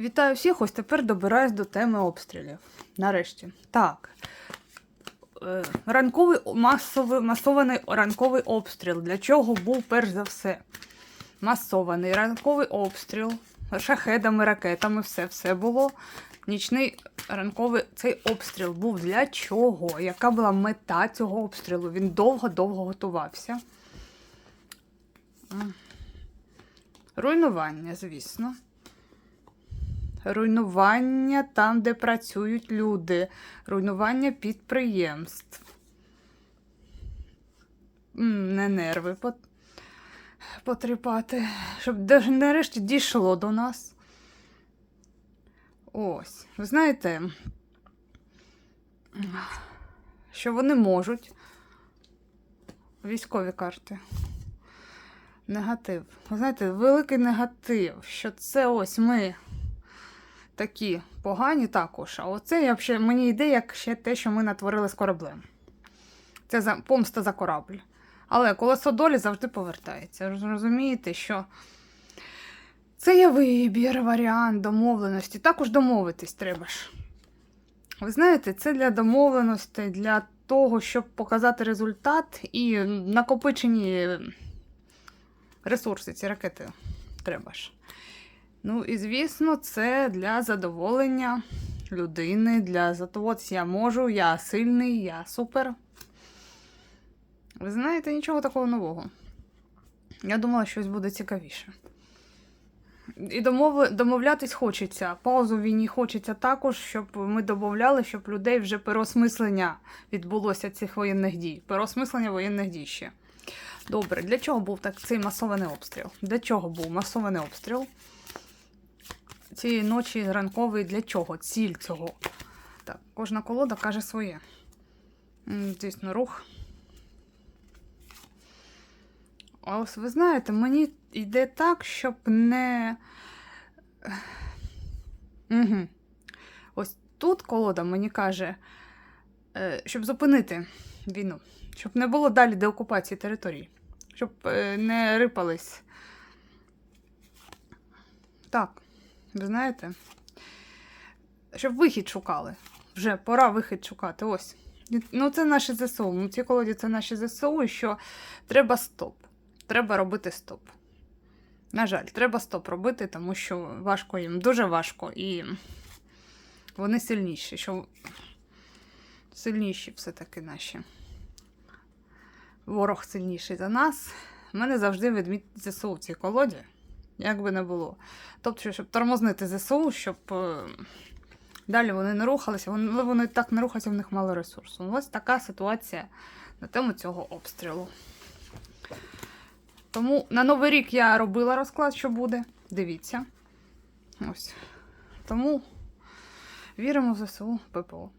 Вітаю всіх! Ось тепер добираюсь до теми обстрілів. Нарешті. Так. Е, Ранковий масовий, масований ранковий обстріл. Для чого був перш за все? Масований ранковий обстріл. Шахедами, ракетами, все, все було. Нічний ранковий цей обстріл був для чого? Яка була мета цього обстрілу? Він довго-довго готувався. Руйнування, звісно. Руйнування там, де працюють люди, руйнування підприємств. Не нерви потріпати, щоб нарешті дійшло до нас. Ось, ви знаєте, що вони можуть. Військові карти. Негатив. Ви знаєте, великий негатив, що це ось ми такі погані також. А оце я взагалі, мені йде як ще те, що ми натворили з кораблем. Це за, помста за корабль. Але колесо долі завжди повертається. Розумієте, що це є вибір, варіант домовленості. Також домовитись треба ж. Ви знаєте, це для домовленостей, для того, щоб показати результат і накопичені ресурси, ці ракети треба ж. Ну, і звісно, це для задоволення людини, для от я можу, я сильний, я супер. Ви знаєте, нічого такого нового. Я думала, щось буде цікавіше. І домов... домовлятись хочеться. Паузу війні хочеться також, щоб ми домовляли, щоб людей вже переосмислення відбулося цих воєнних дій. Переосмислення воєнних дій ще. Добре, для чого був так цей масований обстріл? Для чого був масований обстріл? Цієї ночі ранкової для чого? Ціль цього. Так, кожна колода каже своє. Звісно, рух. А ось ви знаєте, мені йде так, щоб не. Угу. Ось тут колода мені каже, е, щоб зупинити війну, щоб не було далі деокупації територій, щоб е, не рипались. Так, ви знаєте, щоб вихід шукали. Вже пора вихід шукати. Ось. Ну, це наші ЗСУ. Ну, ці колоді це наші ЗСУ, що треба стоп. Треба робити стоп. На жаль, треба стоп робити, тому що важко їм, дуже важко, і вони сильніші, що сильніші все-таки наші. Ворог сильніший за нас. У мене завжди відміт ЗСУ в цій колоді, як би не було. Тобто, щоб тормознити ЗСУ, щоб е, далі вони не рухалися, але вони так не рухалися, в них мало ресурсу. Ось така ситуація на тему цього обстрілу. Тому на Новий рік я робила розклад, що буде. Дивіться. Ось. Тому віримо в ЗСУ ППО.